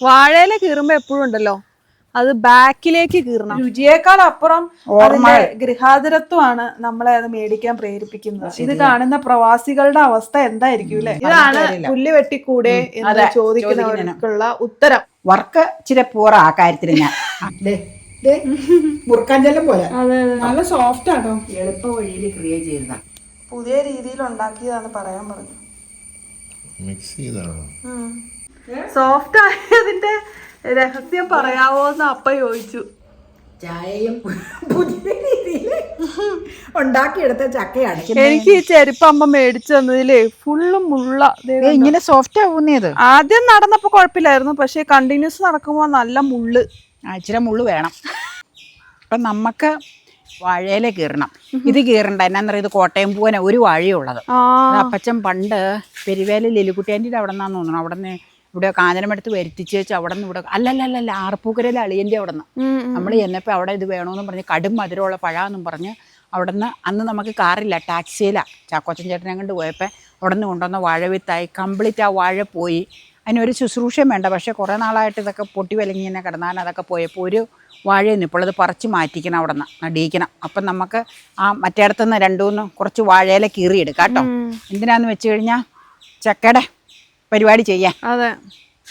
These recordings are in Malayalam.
വാഴയില കീറുമ്പോ എപ്പോഴും ഉണ്ടല്ലോ? അത് ബാക്കിലേക്ക് കീറണം. രുചിയേക്കാൾ അപ്പുറം അതിന്റെ ഗൃഹാതുരത്വമാണ് നമ്മളെ അത് മേടിക്കാൻ പ്രേരിപ്പിക്കുന്നത്. ഇത് കാണുന്ന പ്രവാസികളുടെ അവസ്ഥ എന്തായിരിക്കും അല്ലെ? ഇതാണ് പുല്ല് വെട്ടിക്കൂടെ എന്ന് ചോദിക്കുന്നവർക്കുള്ള ഉത്തരം. വർക്ക് ഇച്ചിരി പൂറ ആ കാര്യത്തിൽ ഞാൻ. ദേ, ദേ, മുറുക്കാഞ്ചെല്ലം പോലെ. നല്ല സോഫ്റ്റ് ആണോ എളുപ്പ വഴിയിൽ ക്രിയേറ്റ് ചെയ്തതാ. പുതിയ രീതിയിൽ ഉണ്ടാക്കിയതാന്ന് പറയാൻ പറഞ്ഞു. മിക്സ് ചെയ്താണോ? സോഫ്റ്റ് ആയതിന്റെ രഹസ്യം പറയാവോ എന്ന് അപ്പ ചോദിച്ചു. ചായയും പുതിയ രീതിയിൽ ഉണ്ടാക്കിയെടുത്ത ചക്കയാണ്. എനിക്ക് ഈ ചെരുപ്പ് അമ്മ മേടിച്ചു തന്നതിലേ ഫുള്ള് മുള്ള. ഇങ്ങനെ സോഫ്റ്റ് ആവുന്നേത് ആദ്യം നടന്നപ്പോ കുഴപ്പമില്ലായിരുന്നു പക്ഷെ കണ്ടിന്യൂസ് നടക്കുമ്പോ നല്ല മുള്ള്. ഇച്ചിരി മുള്ളു വേണം. അപ്പം നമുക്ക് വാഴയില കീറണം. ഇത് കീറണ്ട. എന്നാന്ന് ഇത് കോട്ടയം പൂവന ഒരു വാഴയുള്ളത്. അപ്പച്ചൻ പണ്ട് പെരുവേല ലിലുക്കുട്ടിയാന്റെ അവിടെ നിന്നാന്ന് തോന്നുന്നു. അവിടെ നിന്ന് ഇവിടെ കാഞ്ഞനമെടുത്ത് വരുത്തിച്ച് വെച്ച് അവിടെ നിന്ന് ഇവിടെ അല്ലല്ലല്ല ആർപ്പൂക്കരയിലെ അളിയന്റെ അവിടെ നിന്ന്. നമ്മൾ ചെന്നപ്പോൾ അവിടെ ഇത് വേണമെന്നും പറഞ്ഞ് കടും മധുരമുള്ള പഴമെന്നും പറഞ്ഞ് അവിടെ നിന്ന് അന്ന് നമുക്ക് കാറില്ല ടാക്സിയിലാണ് ചാക്കോച്ചൻ ചേട്ടനെ കൊണ്ട് പോയപ്പോൾ അവിടെ നിന്ന് കൊണ്ടുവന്ന വാഴ വിത്തായി കംപ്ലീറ്റ് ആ വാഴ പോയി. അതിനൊരു ശുശ്രൂഷയും വേണ്ട പക്ഷേ കുറേ നാളായിട്ട് ഇതൊക്കെ പൊട്ടി വിലങ്ങി ഇങ്ങനെ കിടന്നാൽ അതൊക്കെ പോയപ്പോൾ ഒരു വാഴയെന്ന് ഇപ്പോൾ അത് പറിച്ച് മാറ്റിക്കണം അവിടെ നിന്ന് നടിയിക്കണം. അപ്പം നമുക്ക് ആ മറ്റേടത്തുനിന്ന് രണ്ടു മൂന്ന് കുറച്ച് വാഴയില കീറിയെടുക്കാം കേട്ടോ. എന്തിനാന്ന് വെച്ച് കഴിഞ്ഞാൽ ചക്കയുടെ പരിപാടി ചെയ്യാൻ. അതെ.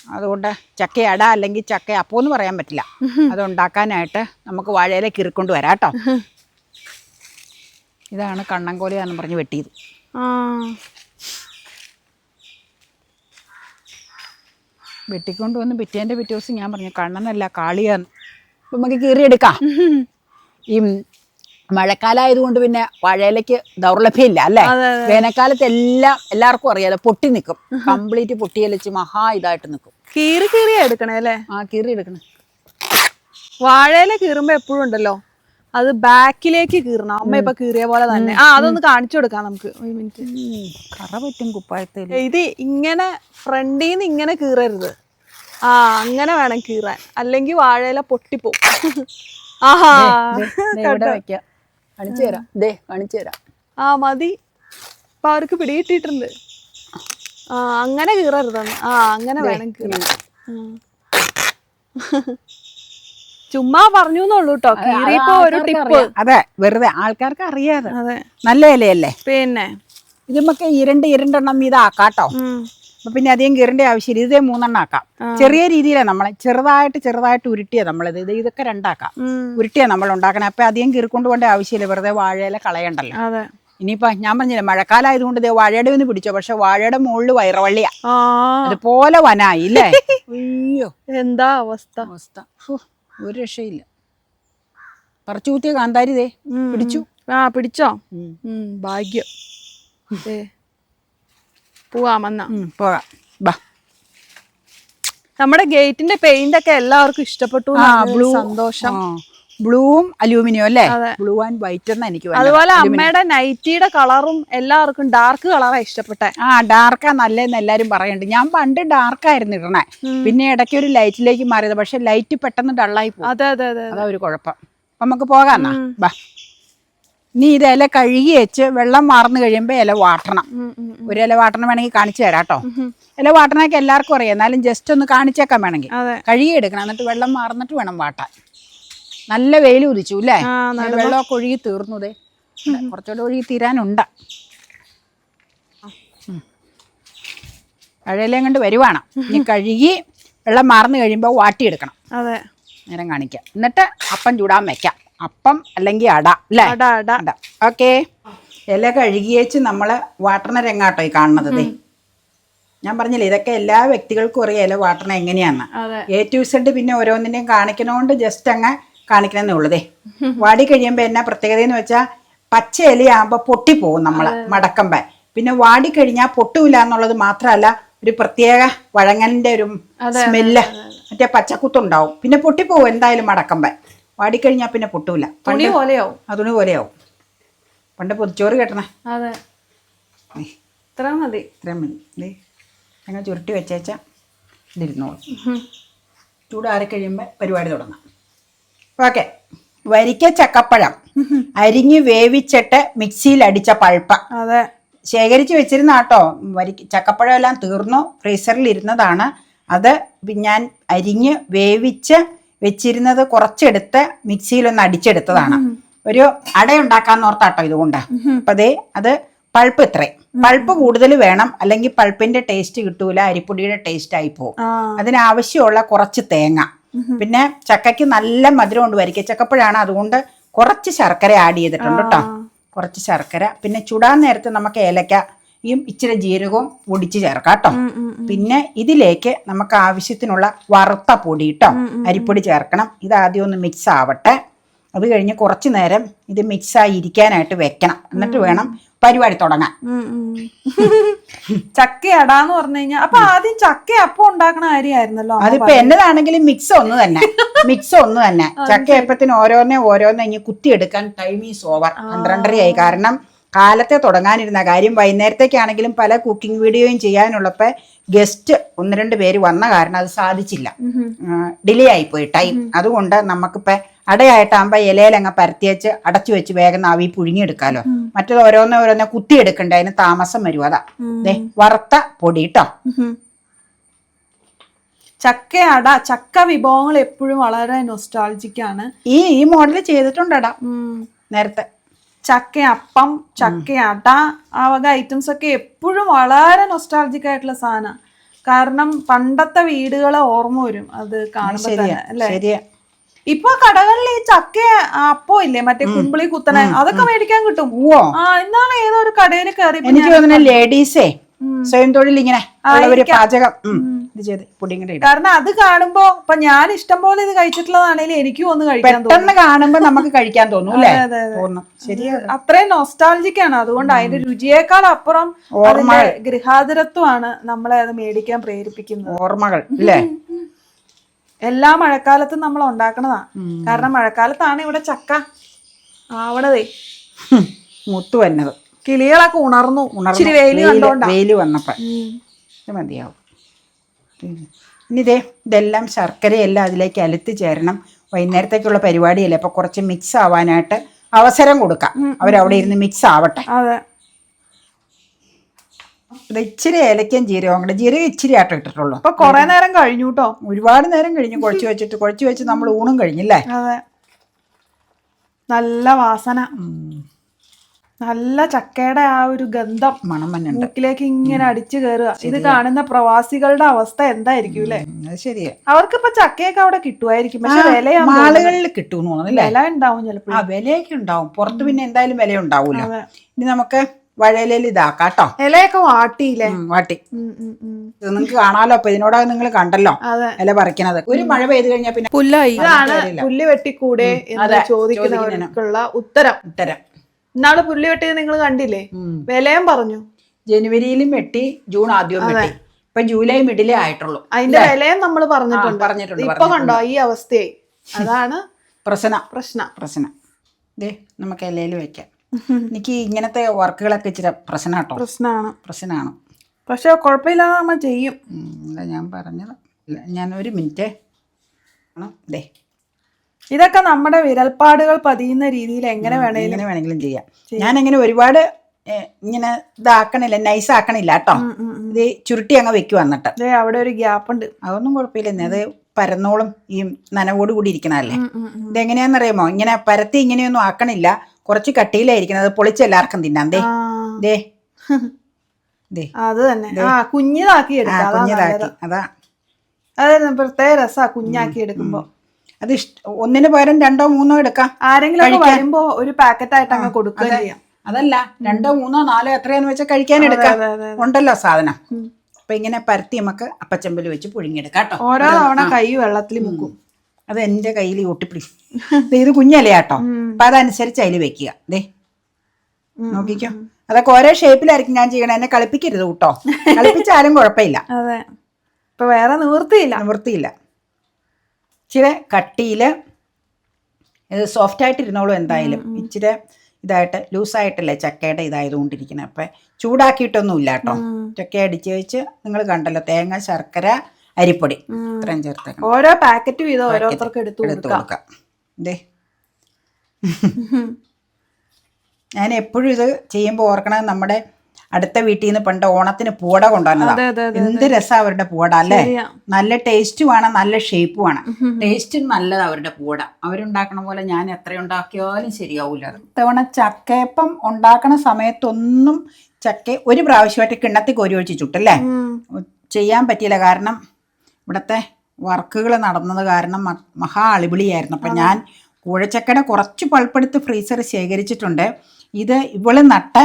അതുകൊണ്ട് ചക്ക അട അല്ലെങ്കിൽ ചക്ക അപ്പോൾ എന്ന് പറയാൻ പറ്റില്ല. അത് ഉണ്ടാക്കാനായിട്ട് നമുക്ക് വാഴയില കിറിക്കൊണ്ട് വരാം കേട്ടോ. ഇതാണ് കണ്ണൻകോലിയാന്ന് പറഞ്ഞ് വെട്ടിയത്. വെട്ടിക്കൊണ്ട് വന്ന് പിറ്റേന്റെ പിറ്റേ ദിവസം ഞാൻ പറഞ്ഞു കണ്ണനല്ല കാളിയാന്ന്. അപ്പം നമുക്ക് കീറിയെടുക്കാം. ഈ മഴക്കാലമായതുകൊണ്ട് പിന്നെ വാഴയിലയ്ക്ക് ദൗർലഭ്യമില്ല അല്ലേ? വേനൽക്കാലത്ത് എല്ലാം എല്ലാവർക്കും അറിയാലോ പൊട്ടി നിൽക്കും കംപ്ലീറ്റ് പൊട്ടിയലച്ച് മഹാ ഇതായിട്ട് നിൽക്കും കീറി കീറി എടുക്കണേ അല്ലേ? ആ കീറി എടുക്കണേ. വാഴയില കീറുമ്പോ എപ്പോഴും ഉണ്ടല്ലോ അത് ബാക്കിലേക്ക് കീറണം. അമ്മ ഇപ്പൊ കീറിയ പോലെ തന്നെ. ആ അതൊന്ന് കാണിച്ചു കൊടുക്കാം നമുക്ക്. കറ പറ്റും കുപ്പായത്തിൽ. ഇത് ഇങ്ങനെ ഫ്രണ്ടിൽ നിന്ന് ഇങ്ങനെ കീറരുത്. ആ അങ്ങനെ വേണം കീറാൻ. അല്ലെങ്കിൽ വാഴയില പൊട്ടിപ്പോ ആഹാ. വെക്കാം. കാണിച്ചു തരാം. ദേ കാണിച്ചു തരാം. ആ മതി. ഇപ്പൊ അവർക്ക് പിടികിട്ടിട്ടുണ്ട് ആ അങ്ങനെ കീറരുതാണ് ആ അങ്ങനെ വേണം കീറാൻ. ചുമ്മാ പറഞ്ഞു എന്നുള്ളൂ കേട്ടോ കീറിയപ്പോ ഒരു ടിപ്പ്. അതെ വെറുതെ ആൾക്കാർക്ക് അറിയാതെ. അതെ. നല്ല ഇലയല്ലേ? പിന്നെ? ഇതുമൊക്കെ ഇരണ്ട് ഇരണ്ടെണ്ണം ഇതാക്കാട്ടോ. അപ്പൊ പിന്നെ അധികം കീറേണ്ട ആവശ്യമില്ല. ഇതേ മൂന്നെണ്ണം ആക്കാം. ചെറിയ രീതിയിലാണ് നമ്മളെ ചെറുതായിട്ട് ചെറുതായിട്ട് ഉരുട്ടിയാ നമ്മളിത് ഇത്. ഇതൊക്കെ രണ്ടാക്കാം. ഉരുട്ടിയാ നമ്മൾ ഉണ്ടാക്കണേ. അപ്പൊ അധികം കീറിക്കൊണ്ട് പോകേണ്ട ആവശ്യമില്ല. വെറുതെ വാഴയില കളയണ്ടല്ലോ. ഇനിയിപ്പോ ഞാൻ പറഞ്ഞില്ലേ മഴക്കാലമായതുകൊണ്ട് ഇതേ വാഴയുടെ ഒന്ന് പിടിച്ചോ. പക്ഷെ വാഴയുടെ മുകളിൽ വയറവള്ളിയാ. അതുപോലെ വനായി ഇല്ലേ? അയ്യോ. എന്താ അവസ്ഥ? അവസ്ഥ. ഒരു രക്ഷയില്ല. പറിച്ചു കൂട്ടിയ കാന്താരി ദേ. പിടിച്ചു. ആ പിടിച്ചോ? ഭാഗ്യം. പോവാമെന്നാ. പോകാം ബാ. നമ്മുടെ ഗേറ്റിന്റെ പെയിന്റ് ഒക്കെ എല്ലാവർക്കും ഇഷ്ടപ്പെട്ടു ബ്ലൂ. സന്തോഷം. ബ്ലൂവും അലൂമിനിയം അല്ലേ? ബ്ലൂ ആൻഡ് വൈറ്റ് എന്നാ എനിക്ക്. അതുപോലെ അമ്മയുടെ നൈറ്റിയുടെ കളറും എല്ലാവർക്കും ഡാർക്ക് കളറാണ് ഇഷ്ടപ്പെട്ടെ. ആ ഡാർക്കാ നല്ലതെന്ന് എല്ലാരും പറയുന്നുണ്ട് ഞാൻ പണ്ട് ഡാർക്കായിരുന്നു ഇടണേ. പിന്നെ ഇടയ്ക്ക് ഒരു ലൈറ്റിലേക്ക് മാറിയത്. പക്ഷെ ലൈറ്റ് പെട്ടെന്ന് ഡള്ളായി പോകും അതെ അതെ അതെ അതാ. ഒരു കുഴപ്പം. നമുക്ക് പോകാന്നാ ബാ. നീ ഇത് ഇല കഴുകി വെച്ച് വെള്ളം മാറുന്നു കഴിയുമ്പോൾ ഇല വാട്ടണം. ഒരു ഇല വാട്ടണം വേണമെങ്കിൽ കാണിച്ചു തരാം കേട്ടോ. ഇല വാട്ടണൊക്കെ എല്ലാവർക്കും അറിയാം. എന്നാലും ജസ്റ്റ് ഒന്ന് കാണിച്ചേക്കാൻ വേണമെങ്കിൽ. കഴുകി എടുക്കണം. എന്നിട്ട് വെള്ളം മാറുന്നിട്ട് വേണം വാട്ടാൻ. നല്ല വെയിൽ ഉദിച്ചു അല്ലേ? വെള്ളമൊക്കെ ഒഴുകി തീർന്നുതേ കുറച്ചുകൂടെ ഒഴുകി തീരാനുണ്ട്. കഴയിലേം കൊണ്ട് വരുവാണ്. ഇനി കഴുകി വെള്ളം മാറുന്നു കഴിയുമ്പോൾ വാട്ടിയെടുക്കണം. അതെ. നേരം കാണിക്കാം. എന്നിട്ട് അപ്പം ചൂടാൻ വെക്കാം. അപ്പം അല്ലെങ്കിൽ അട അല്ലേ? അട അട. അട. ഓക്കെ. ഇല കഴുകിയേച്ച് നമ്മൾ വാട്ടണ രംഗാട്ടോ ഈ കാണുന്നത് ഞാൻ പറഞ്ഞില്ലേ ഇതൊക്കെ എല്ലാ വ്യക്തികൾക്കും അറിയാം ഇല വാട്ടണ എങ്ങനെയാന്ന്. എ ടു സെഡ് പിന്നെ ഓരോന്നിനെയും കാണിക്കണോണ്ട് ജസ്റ്റ് അങ്ങ് കാണിക്കണമെന്നേ ഉള്ളതേ വാടി കഴിയുമ്പോൾ എന്നാ പ്രത്യേകത എന്ന് വെച്ചാൽ പച്ച ഇലയാകുമ്പോൾ പൊട്ടിപ്പോവും നമ്മൾ മടക്കമ്പ. പിന്നെ വാടി കഴിഞ്ഞാൽ പൊട്ടൂല എന്നുള്ളത് മാത്രമല്ല ഒരു പ്രത്യേക വഴങ്ങലിന്റെ ഒരു സ്മെല്ല് മറ്റേ പച്ചക്കുത്തുണ്ടാവും. പിന്നെ പൊട്ടിപ്പോവും എന്തായാലും മടക്കമ്പ. വാടിക്കഴിഞ്ഞാൽ പിന്നെ പൊട്ടൂല. തുണി പോലെയാവും. അതുണി പോലെയാവും. പണ്ട് പൊതിച്ചോറ് കെട്ടണേ. അതെ. ഇത്ര മതി. ഇത്ര മതി. ഞങ്ങൾ ചുരുട്ടി വെച്ചേച്ച ഇതിരുന്നോളൂ. ചൂടാറി കഴിയുമ്പോൾ പരിപാടി തുടങ്ങാം. ഓക്കെ. വരിക്ക ചക്കപ്പഴം. അരിഞ്ഞ് വേവിച്ചിട്ട് മിക്സിയിൽ അടിച്ച പൾപ്പ അതെ. ശേഖരിച്ച് വെച്ചിരുന്ന കേട്ടോ വരി ചക്കപ്പഴം എല്ലാം തീർന്നു? ഫ്രീസറിൽ ഇരുന്നതാണ്. അത് ഞാൻ അരിഞ്ഞ് വേവിച്ച് വെച്ചിരുന്നത് കുറച്ചെടുത്ത് മിക്സിയിലൊന്ന് അടിച്ചെടുത്തതാണ്. ഒരു അട ഉണ്ടാക്കാന്ന് ഓർത്താട്ടോ ഇതുകൊണ്ട്. അപ്പൊ അതേ അത് പൾപ്പ് ഇത്രേ. പൾപ്പ് കൂടുതൽ വേണം അല്ലെങ്കിൽ പൾപ്പിന്റെ ടേസ്റ്റ് കിട്ടൂല അരിപ്പൊടിയുടെ ടേസ്റ്റ് ആയി പോകും അതിനാവശ്യമുള്ള കുറച്ച് തേങ്ങ. പിന്നെ ചക്കയ്ക്ക് നല്ല മധുരം ഉണ്ട് വരിക്ക. ചക്കപ്പഴാണ് അതുകൊണ്ട് കുറച്ച് ശർക്കര ആഡ് ചെയ്തിട്ടുണ്ട് കേട്ടോ കുറച്ച് ശർക്കര. പിന്നെ ചുടാൻ നേരത്തെ നമുക്ക് ഏലക്ക ഈ ഇച്ചിരി ജീരകവും പൊടിച്ച് ചേർക്കാം കേട്ടോ. പിന്നെ ഇതിലേക്ക് നമുക്ക് ആവശ്യത്തിനുള്ള വറുത്ത പൊടി കേട്ടോ. അരിപ്പൊടി ചേർക്കണം. ഇത് ആദ്യം ഒന്ന് മിക്സ് ആവട്ടെ. അത് കഴിഞ്ഞ് കുറച്ച് നേരം ഇത് മിക്സ് ആയി ഇരിക്കാനായിട്ട് വെക്കണം. എന്നിട്ട് വേണം പരിപാടി തുടങ്ങാൻ. ചക്ക അടാന്ന് പറഞ്ഞു കഴിഞ്ഞാൽ അപ്പൊ ആദ്യം ചക്ക അപ്പം ഉണ്ടാക്കണ കാര്യമായിരുന്നല്ലോ അതിപ്പോ എന്നതാണെങ്കിലും മിക്സ് ഒന്ന് തന്നെ. മിക്സ് ഒന്ന് തന്നെ. ചക്ക എപ്പത്തിന് ഓരോന്നെ ഓരോന്നെ ഇനി കുത്തിയെടുക്കാൻ ടൈം ഈസ് ഓവർ പന്ത്രണ്ടരയായി. കാരണം കാലത്തെ തുടങ്ങാനിരുന്ന കാര്യം വൈകുന്നേരത്തേക്കാണെങ്കിലും പല കുക്കിംഗ് വീഡിയോയും ചെയ്യാനുള്ളപ്പോ ഗസ്റ്റ് ഒന്ന് രണ്ട് പേര് വന്ന കാരണം അത് സാധിച്ചില്ല. ഡിലേ ആയിപ്പോയി ടൈം അതുകൊണ്ട് നമുക്കിപ്പോ അടയായിട്ടാകുമ്പോ ഇലയിലങ്ങ് പരത്തിയച്ച് അടച്ചു വെച്ച് വേഗം ആവി പുഴുങ്ങിയെടുക്കാലോ. മറ്റത് ഓരോന്ന് കുത്തി കുത്തിയെടുക്കണ്ട അതിന് താമസം വരും അതാ. വറുത്ത പൊടി കേട്ടോ ചക്ക അട ചക്ക വിഭവങ്ങൾ എപ്പോഴും വളരെ നൊസ്റ്റാൾജിക്കാണ് ഈ ഈ മോഡൽ ചെയ്തിട്ടുണ്ടടാ. നേരത്തെ. ചക്ക അപ്പം ചക്ക അട ആ വക ഐറ്റംസ് ഒക്കെ എപ്പോഴും വളരെ നൊസ്റ്റാൾജിക് ആയിട്ടുള്ള സാധനം. കാരണം പണ്ടത്തെ വീടുകളെ ഓർമ്മ വരും അത് കാണുമ്പോ ശരിയാ തന്നെ അല്ലെ? ഇപ്പൊ കടകളിൽ ഈ ചക്ക അപ്പം ഇല്ലേ മറ്റേ കുമ്പിളി കുത്തന അതൊക്കെ മേടിക്കാൻ കിട്ടും. ആ ഇന്നാണ് ഏതോ ഒരു കടയിൽ കയറി എനിക്ക് തോന്നുന്നു ലേഡീസേ സ്വയം തൊഴിൽ ഇങ്ങനെ പാചകം. ഇത് ചെയ്ത് ഇങ്ങോട്ട് കാരണം അത് കാണുമ്പോ ഇപ്പൊ ഞാൻ ഇഷ്ടം പോലെ ഇത് കഴിച്ചിട്ടുള്ളതാണെങ്കിൽ എനിക്കും ഒന്ന് കഴിക്കാൻ പെട്ടെന്ന് കാണുമ്പോ നമുക്ക് കഴിക്കാൻ തോന്നും അല്ലേ. തോന്നും അത്രയും നോസ്റ്റാൾജിക് ആണ്. അതുകൊണ്ട് അതിന്റെ രുചിയേക്കാൾ അപ്പുറം ഓർമ്മ ഗൃഹാതുരത്വമാണ് നമ്മളെ അത് മേടിക്കാൻ പ്രേരിപ്പിക്കുന്നത്. ഓർമ്മകൾ അല്ലേ? എല്ലാ മഴക്കാലത്തും നമ്മൾ ഉണ്ടാക്കണതാ. കാരണം മഴക്കാലത്താണ് ഇവിടെ ചക്ക ആവണതേ. മുത്തു വന്നത്. കിളികളൊക്കെ ഉണർന്നു. ഉണർന്നു. വെയിൽ കണ്ടോണ്ടാ. വെയിൽ വന്നപ്പോ മതിയാവും. ഇനി ഇതേ ഇതെല്ലാം ശർക്കരയെല്ലാം അതിലേക്ക് അലുത്തി ചേരണം. വൈകുന്നേരത്തേക്കുള്ള പരിപാടിയല്ലേ അപ്പൊ കുറച്ച് മിക്സ് ആവാനായിട്ട് അവസരം കൊടുക്കാം. അവരവിടെ ഇരുന്ന് മിക്സ് ആവട്ടെ. അതെ. ഇത് ഇച്ചിരി ഏലക്കയും ജീരകവും കൂടെ ജീരകം ഇച്ചിരി ആട്ടം ഇട്ടിട്ടുള്ളൂ. അപ്പൊ കൊറേ നേരം കഴിഞ്ഞു കേട്ടോ ഒരുപാട് നേരം കഴിഞ്ഞു കുഴച്ച് വെച്ചിട്ട് കുഴച്ച് വെച്ച് നമ്മൾ ഊണും കഴിഞ്ഞില്ലേ? അതെ. നല്ല വാസന. നല്ല ചക്കയുടെ ആ ഒരു ഗന്ധം മണം മൂക്കിലേക്ക് ഇങ്ങനെ അടിച്ചു കയറുക ഇത് കാണുന്ന പ്രവാസികളുടെ അവസ്ഥ എന്തായിരിക്കും അല്ലെ അത് ശരിയാ. അവർക്കിപ്പോ ചക്കയൊക്കെ അവിടെ കിട്ടുമായിരിക്കും. പക്ഷെ വിലയാവും മാളുകളിൽ തോന്നുന്നല്ലേ വില ഉണ്ടാവും ചിലപ്പോൾ ആ വിലയൊക്കെ ഉണ്ടാവും. പുറത്ത് പിന്നെ എന്തായാലും വില ഉണ്ടാവൂല. ഇനി നമുക്ക് വഴയിലയിൽ ഇതാക്കാട്ടോ. ഇലയൊക്കെ വാട്ടിയില്ലേ? വാട്ടി. നിങ്ങൾക്ക് കാണാലോ? അപ്പൊ ഇതിനോടകം നിങ്ങൾ കണ്ടല്ലോ. ഇല പറിക്കണത്. ഒരു മഴ പെയ്ത് കഴിഞ്ഞാൽ പിന്നെ പുല്ലായി. പുല്ല് വെട്ടിക്കൂടെ ചോദിക്കുന്നവർക്കുള്ള ഉത്തരം. ഉത്തരം. ഇന്നാൾ പുല്ല് വെട്ടിയത് നിങ്ങൾ കണ്ടില്ലേ? വിലയും പറഞ്ഞു. ജനുവരിയിലും വെട്ടി ജൂൺ ആദ്യവും വെട്ടി. ഇപ്പൊ ജൂലൈ മിഡിലേ ആയിട്ടുള്ളൂ. അതിന്റെ വിലയും നമ്മൾ പറഞ്ഞിട്ടുണ്ട്. പറഞ്ഞിട്ടുണ്ട്, ഇപ്പൊ കണ്ടോ ഈ അവസ്ഥയായി. അതാണ് പ്രശ്ന. പ്രശ്ന. പ്രശ്ന. ദേ നമുക്ക് ഇലയിൽ വെക്കാം. എനിക്ക് ഇങ്ങനത്തെ വർക്കുകളൊക്കെ ഇച്ചിരി പ്രശ്നം കേട്ടോ. പ്രശ്നമാണ് പ്രശ്നമാണ് പക്ഷെ കുഴപ്പമില്ലാതെ നമ്മൾ ചെയ്യും. അല്ല ഞാൻ പറഞ്ഞത്. ഞാൻ ഒരു മിനിറ്റ്. ആണോ? ദേ. ഇതൊക്കെ നമ്മുടെ വിരൽപ്പാടുകൾ പതിയുന്ന രീതിയിൽ എങ്ങനെ വേണമെങ്കിലും എങ്ങനെ വേണമെങ്കിലും ചെയ്യാം. ഞാൻ അങ്ങനെ ഒരുപാട് ഇങ്ങനെ ഇതാക്കണില്ല നൈസ് ആക്കണില്ല കേട്ടോ ഇത് ചുരുട്ടി അങ്ങ് വെക്കുക വന്നിട്ട്. അവിടെ ഒരു ഗ്യാപ്പ് ഉണ്ട് അതൊന്നും കുഴപ്പമില്ല. അത് പരന്നോളും ഈ നനവോട് കൂടി ഇരിക്കണല്ലേ. ഇതെങ്ങനെയാണെന്നറിയാമോ ഇങ്ങനെ പരത്തി ഇങ്ങനെയൊന്നും ആക്കണില്ല. കുറച്ച് കട്ടിയിലായിരിക്കണം അത് പൊളിച്ച് എല്ലാവർക്കും തിന്നാം. ദേ ദേ. അത് തന്നെ. കുഞ്ഞിതാക്കി എടുക്കാം. അതാ കുഞ്ഞിതാക്കി. അതാ. അതായിരുന്നു പ്രത്യേക രസാ കുഞ്ഞാക്കി എടുക്കുമ്പോ. അത് ഒന്നിന് പകരം രണ്ടോ മൂന്നോ എടുക്കാം. ആരെങ്കിലും വരുമ്പോ ഒരു പാക്കറ്റ് ആയിട്ട് അങ്ങ് കൊടുക്കുക അതല്ല രണ്ടോ മൂന്നോ നാലോ എത്രയാന്ന് വെച്ചാൽ കഴിക്കാൻ എടുക്കാം. ഉണ്ടല്ലോ സാധനം. അപ്പൊ ഇങ്ങനെ പരത്തി നമുക്ക് അപ്പച്ചമ്പൽ വെച്ച് പുഴുങ്ങിയെടുക്കാം കേട്ടോ. ഓരോ തവണ കൈ വെള്ളത്തിൽ മുക്കും. അത് എന്റെ കയ്യിൽ ഒട്ടിപ്പിടി. ഇത് കുഞ്ഞല്ലേ കേട്ടോ അപ്പൊ അതനുസരിച്ച് അതിൽ വെക്കുക. ദേ. നോക്കിക്കോ. അതൊക്കെ ഓരോ ഷേപ്പിലായിരിക്കും ഞാൻ ചെയ്യണേ. എന്നെ കളിപ്പിക്കരുത് കേട്ടോ. കളിപ്പിച്ചാലും കുഴപ്പമില്ല. അതെ. ഇപ്പൊ വേറെ നിവൃത്തിയില്ല. നിവൃത്തിയില്ല. ഇച്ചിരി കട്ടിയിൽ ഇത് സോഫ്റ്റ് ആയിട്ട് ഇരുന്നോളൂ എന്തായാലും ഇച്ചിരി ഇതായിട്ട് ലൂസായിട്ടല്ലേ ചക്കയുടെ ഇതായതുകൊണ്ടിരിക്കുന്നത് അപ്പം ചൂടാക്കിയിട്ടൊന്നുമില്ല കേട്ടോ ചക്ക അടിച്ച് വെച്ച് നിങ്ങൾ കണ്ടല്ലോ തേങ്ങ ശർക്കര അരിപ്പൊടി. ഇത്രയും ചേർത്ത് ഓരോ പാക്കറ്റും വീതം ഓരോരുത്തർക്ക് എടുത്ത് എടുത്ത് കൊടുക്കാം. ദേ. ഞാൻ എപ്പോഴും ഇത് ചെയ്യുമ്പോൾ ഓർക്കണം നമ്മുടെ അടുത്ത വീട്ടിൽ നിന്ന് പണ്ട് ഓണത്തിന് പൂട കൊണ്ടുവന്നതാ. എന്ത് രസാ അവരുടെ പൂട അല്ലേ? നല്ല ടേസ്റ്റുമാണ് നല്ല ഷേപ്പുമാണ് ടേസ്റ്റും നല്ലത് അവരുടെ പൂട അവരുണ്ടാക്കണ പോലെ ഞാൻ എത്ര ഉണ്ടാക്കിയാലും ശരിയാവൂല. അത്. ഇത്തവണ ചക്കയപ്പം ഉണ്ടാക്കണ സമയത്തൊന്നും ചക്ക ഒരു പ്രാവശ്യമായിട്ട് കിണ്ണത്തിൽ കോരി ഒഴിച്ച് ചുട്ടല്ലേ? ചെയ്യാൻ പറ്റിയില്ല. കാരണം ഇവിടത്തെ വർക്കുകൾ നടന്നത് കാരണം മഹാ അളിപിളിയായിരുന്നു അപ്പം ഞാൻ കൂഴച്ചക്കയുടെ കുറച്ച് പൾപ്പെടുത്ത് ഫ്രീസർ ശേഖരിച്ചിട്ടുണ്ട്. ഇത് ഇവൾ നട്ട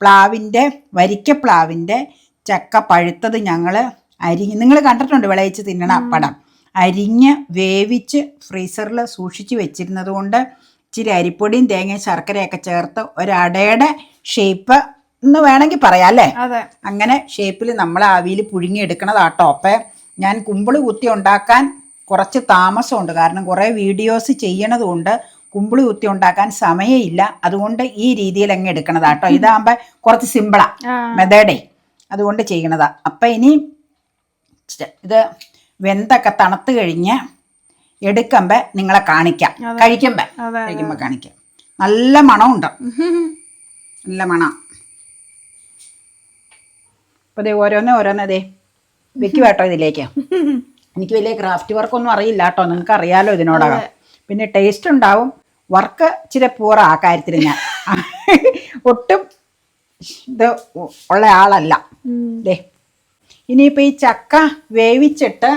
പ്ലാവിന്റെ വരിക്ക പ്ലാവിന്റെ ചക്ക പഴുത്തത് ഞങ്ങൾ അരിഞ്ഞ് നിങ്ങൾ കണ്ടിട്ടുണ്ട് വിളയിച്ച് തിന്നണ പടം. അരിഞ്ഞ് വേവിച്ച് ഫ്രീസറിൽ സൂക്ഷിച്ച് വെച്ചിരുന്നത് കൊണ്ട് ഇച്ചിരി അരിപ്പൊടിയും തേങ്ങയും ശർക്കരയൊക്കെ ചേർത്ത് ഒരടയുടെ ഷേപ്പ് എന്ന് വേണമെങ്കിൽ പറയാം അല്ലേ? അതെ. അങ്ങനെ ഷേപ്പിൽ നമ്മൾ ആവിയിൽ പുഴുങ്ങിയെടുക്കണതാട്ടോ. അപ്പം ഞാൻ കുമ്പിൾ കുത്തി ഉണ്ടാക്കാൻ കുറച്ച് താമസമുണ്ട്. കാരണം കുറേ വീഡിയോസ് ചെയ്യണതുകൊണ്ട് കുമ്പിൾ കുത്തി ഉണ്ടാക്കാൻ സമയമില്ല. അതുകൊണ്ട് ഈ രീതിയിൽ അങ്ങ് എടുക്കണതാ കേട്ടോ ഇതാകുമ്പോൾ കുറച്ച് സിമ്പിളാ. മെതേഡേ. അതുകൊണ്ട് ചെയ്യണതാ. അപ്പം ഇനി ഇത് വെന്തൊക്കെ തണുത്ത് കഴിഞ്ഞ് എടുക്കുമ്പോൾ നിങ്ങളെ കാണിക്കാം. കഴിക്കുമ്പോൾ കഴിക്കുമ്പോ. കഴിക്കുമ്പോൾ കാണിക്കാം. നല്ല മണമുണ്ട്. നല്ല മണ. അപ്പോൾ ദേ ഓരോന്നേ ഓരോന്നേ ദേ വെക്കുക കേട്ടോ ഇതിലേക്ക്. എനിക്ക് വലിയ ക്രാഫ്റ്റ് വർക്കൊന്നും അറിയില്ല കേട്ടോ നിങ്ങൾക്ക് അറിയാലോ ഇതിനോടകം പിന്നെ ടേസ്റ്റ് ഉണ്ടാവും. വർക്ക് ഇച്ചിരി പൂറ ആ കാര്യത്തിൽ ഞാൻ. ഒട്ടും ഇത് ഉള്ള ആളല്ല. ദേ ഇനിയിപ്പോൾ ഈ ചക്ക വേവിച്ചിട്ട്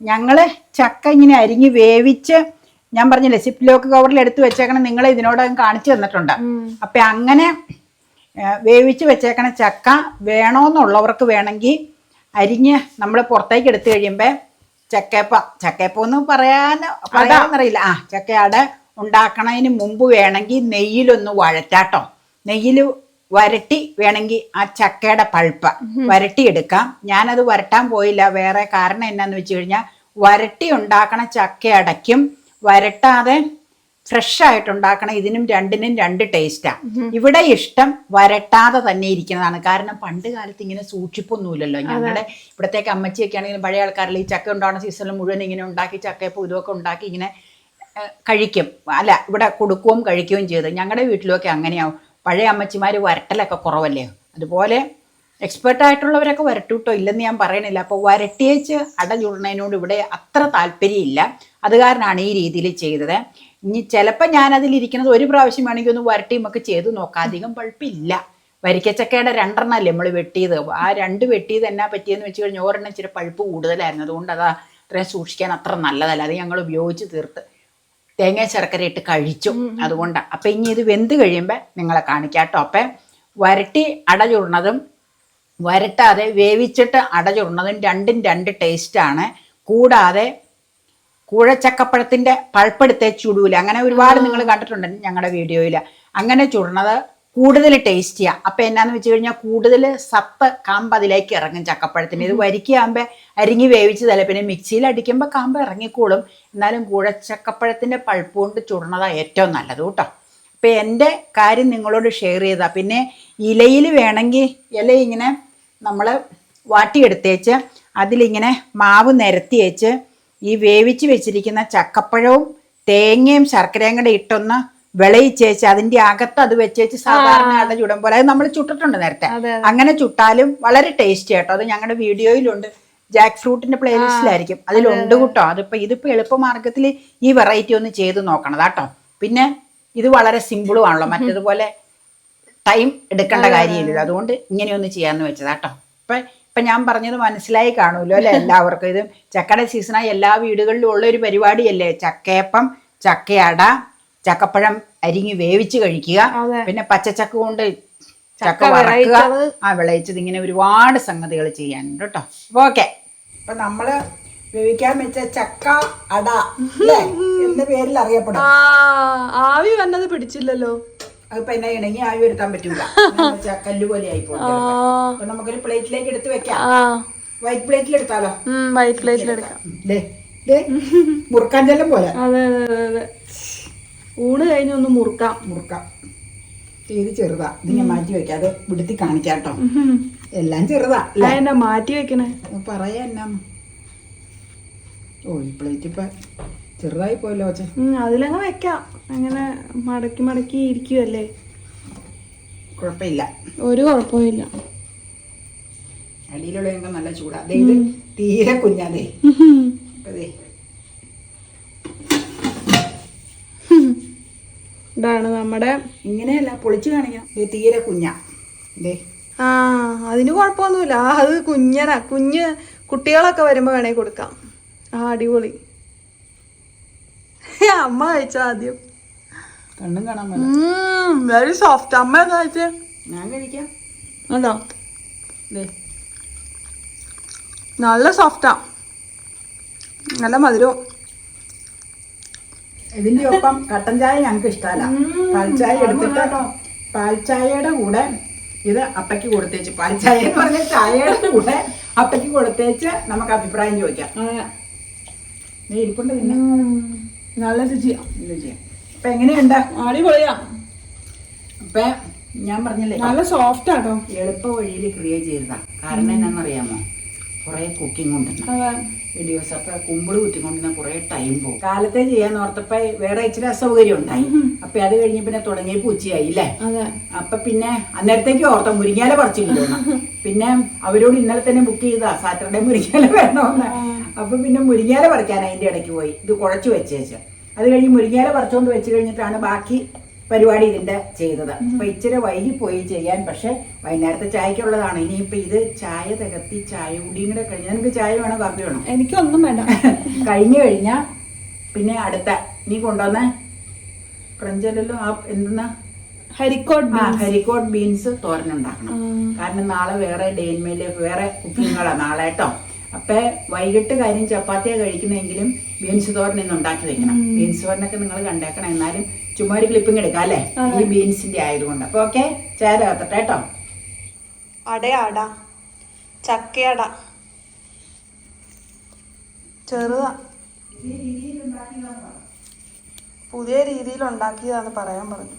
ഞങ്ങൾ ചക്ക ഇങ്ങനെ അരിഞ്ഞ് വേവിച്ച് ഞാൻ പറഞ്ഞില്ലേ സിപ്പ് ലോക്ക് കവറിൽ എടുത്തു വെച്ചേക്കണം നിങ്ങൾ ഇതിനോടകം കാണിച്ചു തന്നിട്ടുണ്ട്. അപ്പം അങ്ങനെ വേവിച്ച് വെച്ചേക്കണ ചക്ക വേണമെന്നുള്ളവർക്ക് വേണമെങ്കിൽ അരിഞ്ഞ് നമ്മൾ പുറത്തേക്ക് എടുത്തു കഴിയുമ്പോൾ ചക്കയപ്പ ചക്കേപ്പ എന്ന് പറയാൻ പറയാന്നറിയില്ല ആ ചക്കയട ഉണ്ടാക്കണതിന് മുമ്പ് വേണമെങ്കിൽ നെയ്യിലൊന്ന് വഴറ്റാട്ടോ. നെയ്യിൽ വരട്ടി വേണമെങ്കിൽ ആ ചക്കയുടെ പൾപ്പ് വരട്ടിയെടുക്കാം. ഞാനത് വരട്ടാൻ പോയില്ല. വേറെ കാരണം എന്നാന്ന് വെച്ച് കഴിഞ്ഞാൽ വരട്ടി ഉണ്ടാക്കണ ചക്ക അടയ്ക്കും. വരട്ടാതെ ഫ്രഷ് ആയിട്ട് ഉണ്ടാക്കണ ഇതിനും രണ്ടിനും രണ്ട് ടേസ്റ്റാ ഇവിടെ ഇഷ്ടം വരട്ടാതെ തന്നെ ഇരിക്കുന്നതാണ്. കാരണം പണ്ട് കാലത്ത് ഇങ്ങനെ സൂക്ഷിപ്പൊന്നുമില്ലല്ലോ ഞങ്ങളുടെ ഇവിടത്തേക്ക് അമ്മച്ചിയൊക്കെ ആണെങ്കിലും പഴയ ആൾക്കാരിൽ ഈ ചക്ക ഉണ്ടാകുന്ന സീസണിൽ മുഴുവൻ ഇങ്ങനെ ഉണ്ടാക്കി ചക്കയപ്പം ഇതുമൊക്കെ ഉണ്ടാക്കി ഇങ്ങനെ കഴിക്കും. അല്ല ഇവിടെ കൊടുക്കുകയും കഴിക്കുകയും ചെയ്ത്. ഞങ്ങളുടെ വീട്ടിലൊക്കെ അങ്ങനെയാവും. പഴയ അമ്മച്ചിമാർ വരട്ടലൊക്കെ കുറവല്ലേ? അതുപോലെ എക്സ്പേർട്ട് ആയിട്ടുള്ളവരൊക്കെ വരട്ടൂട്ടോ? ഇല്ലെന്ന് ഞാൻ പറയണില്ല. അപ്പോൾ വരട്ടിയേച്ച് അട ചുടുന്നതിനോട് ഇവിടെ അത്ര താല്പര്യമില്ല. അത് കാരണമാണ് ഈ രീതിയിൽ ചെയ്തത്. ഇനി ചിലപ്പോൾ ഞാനതിലിരിക്കുന്നത് ഒരു പ്രാവശ്യം വേണമെങ്കിൽ ഒന്ന് വരട്ടി നമുക്ക് ചെയ്ത് നോക്കാം. അധികം പഴുപ്പില്ല. വരിക്കച്ചക്കയുടെ രണ്ടെണ്ണമല്ലേ നമ്മൾ വെട്ടിയത്. ആ രണ്ട് വെട്ടിയത് എന്നാ പറ്റിയെന്ന് വെച്ച് കഴിഞ്ഞാൽ ഒരെണ്ണം ഇച്ചിരി പഴുപ്പ് കൂടുതലായിരുന്നു. അതുകൊണ്ട് അത് അത്രയും സൂക്ഷിക്കാൻ അത്ര നല്ലതല്ല. അത് ഞങ്ങൾ ഉപയോഗിച്ച് തീർത്ത്. തേങ്ങ ശർക്കര ഇട്ട് കഴിച്ചു. അതുകൊണ്ടാണ് അപ്പം ഇനി ഇത് വെന്ത് കഴിയുമ്പോൾ നിങ്ങളെ കാണിക്കാം കേട്ടോ. അപ്പം വരട്ടി അട ചുടുന്നതും വരട്ടാതെ വേവിച്ചിട്ട് അട ചുടുന്നതും രണ്ടും രണ്ട് ടേസ്റ്റാണ് കൂടാതെ കൂഴച്ചക്കപ്പഴത്തിന്റെ പൾപ്പെടുത്തേ ചുടൂല. അങ്ങനെ ഒരുപാട് നിങ്ങൾ കണ്ടിട്ടുണ്ട് ഞങ്ങളുടെ വീഡിയോയിൽ അങ്ങനെ ചുടുന്നത് കൂടുതൽ ടേസ്റ്റിയാണ് അപ്പം എന്നാന്ന് വെച്ച് കഴിഞ്ഞാൽ കൂടുതൽ സപ്പ് കാമ്പ് അതിലേക്ക് ഇറങ്ങും ചക്കപ്പഴത്തിന്. ഇത് വരിക്കയാകുമ്പോൾ അരിങ്ങി വേവിച്ചതല്ല പിന്നെ മിക്സിയിൽ അടിക്കുമ്പോൾ കാമ്പ് ഇറങ്ങിക്കോളും. എന്നാലും കൂടെ ചക്കപ്പഴത്തിന്റെ പൾപ്പ് കൊണ്ട് ചുടുന്നതാണ് ഏറ്റവും നല്ലത് കേട്ടോ. അപ്പം എന്റെ കാര്യം നിങ്ങളോട് ഷെയർ ചെയ്താൽ പിന്നെ ഇലയിൽ വേണമെങ്കിൽ ഇല ഇങ്ങനെ നമ്മൾ വാട്ടിയെടുത്തേച്ച് അതിലിങ്ങനെ മാവ് നിരത്തി വെച്ച് ഈ വേവിച്ച് വെച്ചിരിക്കുന്ന ചക്കപ്പഴവും തേങ്ങയും ശർക്കരയും കൂടെ ഇട്ടൊന്ന് വിളയിച്ചേച്ച് അതിന്റെ അകത്ത് അത് വെച്ചേച്ച് സാധാരണ ആളുടെ ചുടും പോലെ. അത് നമ്മൾ ചുട്ടിട്ടുണ്ട് നേരത്തെ. അങ്ങനെ ചുട്ടാലും വളരെ ടേസ്റ്റി ആട്ടോ. അത് ഞങ്ങളുടെ വീഡിയോയിലുണ്ട്. ജാക്ക് ഫ്രൂട്ടിന്റെ പ്ലേലിസ്റ്റിലായിരിക്കും അതിലുണ്ട് കൂട്ടോ. അതിപ്പോ ഇതിപ്പോ എളുപ്പമാർഗത്തിൽ ഈ വെറൈറ്റി ഒന്ന് ചെയ്ത് നോക്കണം കേട്ടോ. പിന്നെ ഇത് വളരെ സിമ്പിളും ആണല്ലോ. മറ്റേതുപോലെ ടൈം എടുക്കേണ്ട കാര്യമില്ലല്ലോ. അതുകൊണ്ട് ഇങ്ങനെയൊന്ന് ചെയ്യാന്ന് വെച്ചതാട്ടോ ഇപ്പൊ ഇപ്പൊ ഞാൻ പറഞ്ഞത് മനസ്സിലായി കാണുമല്ലോ അല്ലെ എല്ലാവർക്കും. ഇത് ചക്കയുടെ സീസണായി എല്ലാ വീടുകളിലും ഉള്ള ഒരു പരിപാടിയല്ലേ? ചക്കയപ്പം ചക്കയട ചക്കപ്പഴം അരിഞ്ഞ് വേവിച്ച് കഴിക്കുക. പിന്നെ പച്ചച്ചക്ക കൊണ്ട് ചക്ക വറക്കുക. ആ വിളയിച്ചത് ഇങ്ങനെ ഒരുപാട് സംഗതികൾ ചെയ്യാനുണ്ട് കേട്ടോ. ഓക്കെ. അപ്പൊ നമ്മൾ വേവിക്കാൻ വെച്ച ചക്ക അട അല്ലേ എന്ന പേരിൽ അറിയപ്പെടും. ആ ആവി വന്നത് പിടിച്ചില്ലല്ലോ. അതിപ്പോ എന്നാ ഇണങ്ങി ആവി വരുത്താൻ പറ്റൂല. കല്ല് പോലെ ആയി പോകും അപ്പൊ നമുക്കൊരു പ്ലേറ്റിലേക്ക് എടുത്ത് വെക്കാം. ആ. വൈറ്റ് പ്ലേറ്റിൽ എടുത്താലോ? വൈറ്റ് പ്ലേറ്റിൽ എടുക്കാം. ദേ മുറുക്കാൻ ചെല്ലം പോലെ. അതെ അതെ അതെ അതെ. ഊണ് കഴിഞ്ഞ് ഒന്ന് മുറുക്കാം. മുറുക്കാം. ഇത് ചെറുതാ. ഇത് ഞാൻ മാറ്റി വെക്കാം. അത് വിടുത്തി കാണിക്കാട്ടോ എല്ലാം ചെറുതാ എന്നാ മാറ്റി വെക്കണേ? പറയാ എന്നാ. ഓ ഈ പ്ലേറ്റ് ഇപ്പൊ ചെറുതായി പോയല്ലോ അച്ഛൻ അതിലങ്ങ് വെക്കാം. അങ്ങനെ മടക്കി മടക്കി ഇരിക്കുവല്ലേ? കുഴപ്പമില്ല. ഒരു കുഴപ്പമില്ല അടിയിലുള്ള നല്ല ചൂടാ. തീരെ കുഞ്ഞാതേ അതെ ഇതാണ് നമ്മുടെ ഇങ്ങനെയല്ല പൊളിച്ച് കാണിക്കാം. ദേ തീരെ കുഞ്ഞ. ആ അതിന് കുഴപ്പമൊന്നുമില്ല. ആ അത് കുഞ്ഞനാ. കുഞ്ഞ് കുട്ടികളൊക്കെ വരുമ്പോ വേണേ കൊടുക്കാം. ആ അടിപൊളി. അമ്മ കഴിച്ച ആദ്യം? കണ്ണും കാണാൻ വെരി സോഫ്റ്റ് അമ്മ എന്താ കഴിച്ചേ? ഞാൻ കഴിക്കാം. ഉണ്ടോ നല്ല സോഫ്റ്റാ നല്ല മധുരവും. ഇതിന്റെ ഒപ്പം കട്ടൻ ചായ ഞങ്ങൾക്ക് ഇഷ്ടമല്ല പാൽച്ചായ എടുത്തിട്ട് പാൽച്ചായയുടെ കൂടെ ഇത് അപ്പയ്ക്ക് കൊടുത്തേച്ച്. പാൽച്ചായ എന്ന് പറഞ്ഞ ചായയുടെ കൂടെ അപ്പയ്ക്ക് കൊടുത്തേച്ച് നമുക്ക് അഭിപ്രായം ചോദിക്കാം. നീ ഇരിപ്പുണ്ട് പിന്നെ? നല്ല രുചിയാണ് രുചിയാണ് ചെയ്യാം അപ്പൊ എങ്ങനെയുണ്ട്? അടിപൊളിയാ. അപ്പൊ ഞാൻ പറഞ്ഞില്ലേ? നല്ല സോഫ്റ്റ് ആട്ടോ. എളുപ്പ വഴിയിൽ ക്രിയേറ്റ് ചെയ്തതാ. കാരണം എന്നാന്നറിയാമോ? കുറെ കുക്കിംഗ് ഉണ്ടെന്ന് വീഡിയോസ് അപ്പൊ കുമ്പിൾ കുത്തിക്കൊണ്ടിരുന്ന കുറെ ടൈം പോകും കാലത്തെ ചെയ്യാൻ ഓർത്തപ്പോ വേറെ ഇച്ചിരി അസൗകര്യം ഉണ്ടായി. അപ്പൊ അത് കഴിഞ്ഞ് പിന്നെ തുടങ്ങിയപ്പോ ഉച്ചയായി അല്ലേ അതെ. അപ്പൊ പിന്നെ അന്നേരത്തേക്ക് ഓർത്ത മുരിങ്ങാല പറിച്ചില്ല പിന്നെ അവരോട് ഇന്നലെ തന്നെ ബുക്ക് ചെയ്താ സാറ്റർഡേ മുരിങ്ങാല വേണമെന്ന് അപ്പൊ പിന്നെ മുരിങ്ങാല പറിക്കാൻ അതിന്റെ ഇടയ്ക്ക് പോയി. ഇത് കുഴച്ചു വെച്ചേച്ച്. അത് കഴിഞ്ഞ് മുരിങ്ങാല പറിച്ചുകൊണ്ട് വെച്ച് കഴിഞ്ഞിട്ടാണ് ബാക്കി പരിപാടി ഇതിന്റെ ചെയ്തത്. അപ്പൊ ഇച്ചിരി വൈകി പോയി ചെയ്യാൻ പക്ഷെ വൈകുന്നേരത്തെ ചായക്കുള്ളതാണ് ഇനിയിപ്പൊ ഇത് ചായ തികത്തി ചായ കൂടിയും കൂടെ കഴിഞ്ഞാൽ നിനക്ക് ചായ വേണോ കാപ്പി വേണോ? എനിക്കൊന്നും വേണ്ട. കഴിഞ്ഞു കഴിഞ്ഞാ പിന്നെ അടുത്ത. നീ കൊണ്ടുവന്ന? ഫ്രഞ്ചല്ലോ ആ എന്തെന്നാ? Haricot beans. ഹരിക്കോട്ട് ബീൻസ് തോരനുണ്ടാക്കണം. കാരണം നാളെ വേറെ ഡേൻമേൽ വേറെ കുക്കിങ്ങളാ നാളെ കേട്ടോ അപ്പൊ വൈകിട്ട് കാര്യം ചപ്പാത്തിയാ കഴിക്കുന്നെങ്കിലും ബീൻസ് തോരൻ ഇന്ന് ഉണ്ടാക്കി വെക്കണം. ബീൻസ് തോരനൊക്കെ നിങ്ങൾ കണ്ടേക്കണം. എന്നാലും ചുമ്മാ ഒരു ക്ലിപ്പിംഗ് എടുക്കാം അല്ലേ? ഈ ബീൻസിന്റെ ആയതുകൊണ്ട്. അപ്പൊ ഓക്കെ ചേര കത്തട്ടെ കേട്ടോ. അടയാട. ചക്കയട. ചെറുതാ. പുതിയ രീതിയിൽ ഉണ്ടാക്കിയതാന്ന് പറയാൻ പറഞ്ഞു.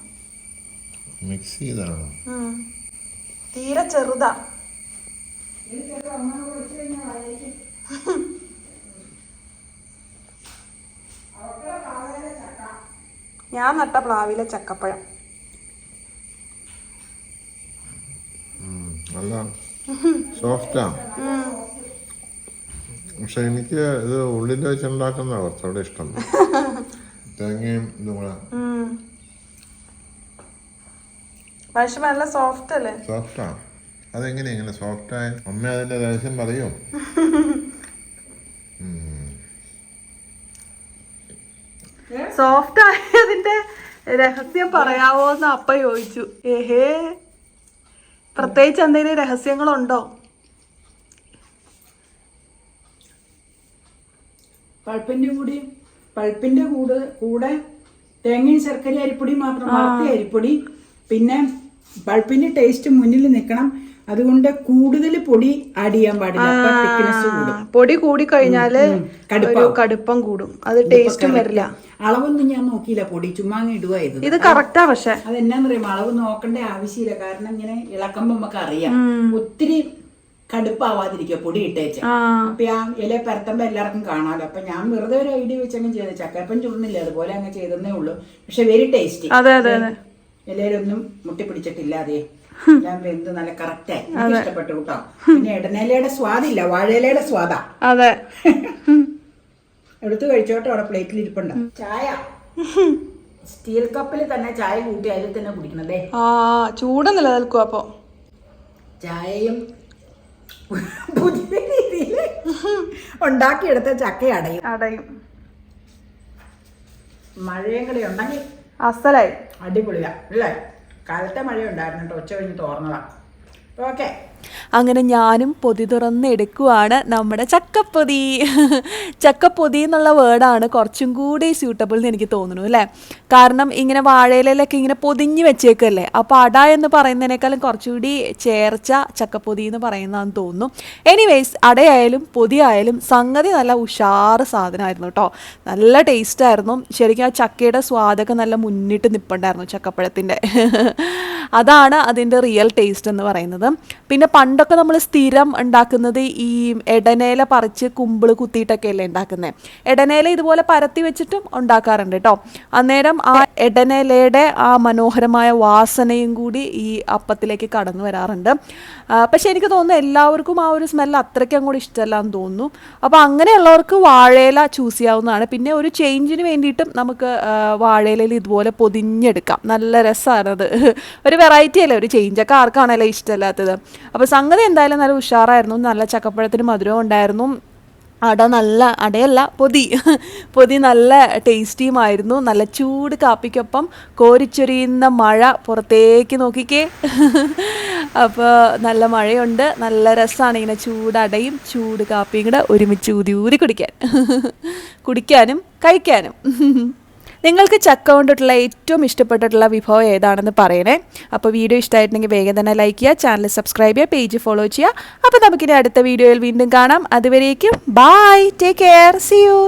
മിക്സ് ചെയ്താണോ. തീരെ ചെറുതാ. ഞാൻ നട്ട പ്ലാവിലെ ചക്കപ്പഴം. നല്ല സോഫ്റ്റാ പക്ഷെ എനിക്ക് ഇത് ഉള്ളിൽ വെച്ചുണ്ടാക്കുന്ന കുറച്ചുകൂടെ ഇഷ്ടം തേങ്ങയും ഇതും കൂടെ. പക്ഷെ നല്ല സോഫ്റ്റ് അല്ലേ? സോഫ്റ്റാ അതെങ്ങനെയാ ഇങ്ങനെ സോഫ്റ്റായ അമ്മ അതിന്റെ രഹസ്യം പറയും? സോഫ്റ്റ് ആയതിന്റെ രഹസ്യം പറയാവോ എന്ന് അപ്പ ചോദിച്ചു. ഏഹേ? പ്രത്യേകിച്ച് എന്തെങ്കിലും രഹസ്യങ്ങളുണ്ടോ? പൾപ്പിന്റെ കൂടി പൾപ്പിന്റെ കൂടെ കൂടെ തേങ്ങയും ശർക്കര അരിപ്പൊടി മാത്രം വറുത്ത അരിപ്പൊടി. പിന്നെ പൾപ്പിന്റെ ടേസ്റ്റ് മുന്നിൽ നിൽക്കണം. അതുകൊണ്ട് കൂടുതൽ പൊടി ആഡ് ചെയ്യാൻ പാടില്ല. പൊടി കൂടി കഴിഞ്ഞാൽ കടുപ്പം. കൂടും. അത് ടേസ്റ്റും വരില്ല. അളവൊന്നും ഞാൻ നോക്കിയില്ല പൊടി ചുമ്മാ ഇടുവായിരുന്നു ഇത്. കറക്റ്റാ പക്ഷെ. അതെന്നാന്നറിയാം? അളവ് നോക്കേണ്ട ആവശ്യമില്ല. കാരണം ഇങ്ങനെ ഇളക്കുമ്പോ നമുക്ക് അറിയാം. ഒത്തിരി കടുപ്പാവാതിരിക്കുക പൊടി ഇട്ടേച്ച്. അപ്പൊ ആ ഇല പരത്തുമ്പോ എല്ലാവർക്കും കാണാമല്ലോ അപ്പൊ ഞാൻ വെറുതെ ഒരു ഐഡിയ വെച്ചങ്ങ് ചെയ്ത് ചക്കരപ്പം ചുടുന്നില്ല? അതുപോലെ അങ്ങ് ചെയ്തേ ഉള്ളൂ. പക്ഷെ വെരി ടേസ്റ്റി. ഇലയിലൊന്നും മുട്ടിപ്പിടിച്ചിട്ടില്ല അതേ. ഞാൻ വെന്ത് നല്ല കറക്റ്റായി ഇഷ്ടപ്പെട്ടു കേട്ടോ. പിന്നെ ഇടനിലയുടെ സ്വാദില്ല വാഴയിലയുടെ സ്വാദാ. അതെ. എടുത്തു കഴിച്ചോട്ടെ അവിടെ പ്ലേറ്റിൽ ഇരിപ്പുണ്ട്. ചായ. സ്റ്റീൽ കപ്പിൽ തന്നെ ചായ കൂട്ടി അതിൽ തന്നെ കുടിക്കണതേ. ആ ചൂട് നിലനിൽക്കും അപ്പൊ. ചായയും പുതിയ രീതിയിൽ ഉണ്ടാക്കിയെടുത്ത ചക്ക അടയും. അടയും. മഴയും കളി ഉണ്ടെങ്കിൽ അസലായി. അടിപൊളിയാ അല്ലേ? കാലത്തെ മഴ ഉണ്ടായിരുന്നു കേട്ടോ. ഉച്ച കഴിഞ്ഞ് തോർന്നതാണ് ഓക്കെ അങ്ങനെ ഞാനും പൊതി തുറന്നെടുക്കുവാണ് നമ്മുടെ ചക്കപ്പൊതി. ചക്കപ്പൊതി എന്നുള്ള വേർഡാണ് കുറച്ചും കൂടി സ്യൂട്ടബിൾ എന്ന് എനിക്ക് തോന്നുന്നു അല്ലേ? കാരണം ഇങ്ങനെ വാഴയിലൊക്കെ ഇങ്ങനെ പൊതിഞ്ഞ് വെച്ചേക്കല്ലേ? അപ്പോൾ അട എന്ന് പറയുന്നതിനേക്കാളും കുറച്ചുകൂടി ചേർച്ച ചക്കപ്പൊതി എന്ന് പറയുന്നതെന്ന് തോന്നുന്നു. എനിവേസ് അടയായാലും പൊതിയായാലും സംഗതി നല്ല ഉഷാറ് സാധനമായിരുന്നു കേട്ടോ. നല്ല ടേസ്റ്റായിരുന്നു ശരിക്കും ആ ചക്കയുടെ സ്വാദൊക്കെ നല്ല മുന്നിട്ട് നിൽപ്പുണ്ടായിരുന്നു ചക്കപ്പഴത്തിന്റെ. അതാണ് അതിന്റെ റിയൽ ടേസ്റ്റ് എന്ന് പറയുന്നത്. പിന്നെ പണ്ടൊക്കെ നമ്മൾ സ്ഥിരം ഉണ്ടാക്കുന്നത് ഈ എടനേല പറിച്ച് കുമ്പിൾ കുത്തിയിട്ടൊക്കെ അല്ലേ ഉണ്ടാക്കുന്നത് എടനേല ഇതുപോലെ പരത്തി വെച്ചിട്ടും ഉണ്ടാക്കാറുണ്ട് കേട്ടോ. അന്നേരം ആ എടനേലയുടെ ആ മനോഹരമായ വാസനയും കൂടി ഈ അപ്പത്തിലേക്ക് കടന്നു വരാറുണ്ട്. പക്ഷേ എനിക്ക് തോന്നുന്നു എല്ലാവർക്കും ആ ഒരു സ്മെല്ല് അത്രയ്ക്ക് അങ്ങോട്ട് ഇഷ്ടമല്ല എന്ന് തോന്നുന്നു. അപ്പോൾ അങ്ങനെയുള്ളവർക്ക് വാഴയില ചൂസ് ചെയ്യാവുന്നതാണ്. പിന്നെ ഒരു ചേഞ്ചിന് വേണ്ടിയിട്ടും നമുക്ക് വാഴയിലയിൽ ഇതുപോലെ പൊതിഞ്ഞെടുക്കാം. നല്ല രസമാണത് ഒരു വെറൈറ്റി അല്ലേ? ഒരു ചേഞ്ച് ചേഞ്ചൊക്കെ ആർക്കാണല്ലോ ഇഷ്ടമല്ലാത്തത്? അപ്പോൾ സംഗതി എന്തായാലും നല്ല ഉഷാറായിരുന്നു. നല്ല ചക്കപ്പഴത്തിന് മധുരവും ഉണ്ടായിരുന്നു. അട നല്ല അടയല്ല പൊതി. പൊതി നല്ല ടേസ്റ്റിയുമായിരുന്നു നല്ല ചൂട് കാപ്പിക്കൊപ്പം കോരിച്ചൊരിയുന്ന മഴ പുറത്തേക്ക് നോക്കിക്കേ. അപ്പോൾ നല്ല മഴയുണ്ട്. നല്ല രസമാണ് ഇങ്ങനെ ചൂടടയും ചൂട് കാപ്പിയും കൂടെ ഒരുമിച്ച് ഊതി ഊതി കുടിക്കാൻ. കുടിക്കാനും കഴിക്കാനും. നിങ്ങൾക്ക് ചക്ക കൊണ്ടിട്ടുള്ള ഏറ്റവും ഇഷ്ടപ്പെട്ടിട്ടുള്ള വിഭവം ഏതാണെന്ന് പറയണേ. അപ്പോൾ വീഡിയോ ഇഷ്ടമായിട്ടുണ്ടെങ്കിൽ വേഗം തന്നെ ലൈക്ക് ചെയ്യുക ചാനൽ സബ്സ്ക്രൈബ് ചെയ്യുക പേജ് ഫോളോ ചെയ്യുക. അപ്പോൾ നമുക്കിനി അടുത്ത വീഡിയോയിൽ വീണ്ടും കാണാം. അതുവരേക്കും bye take care see you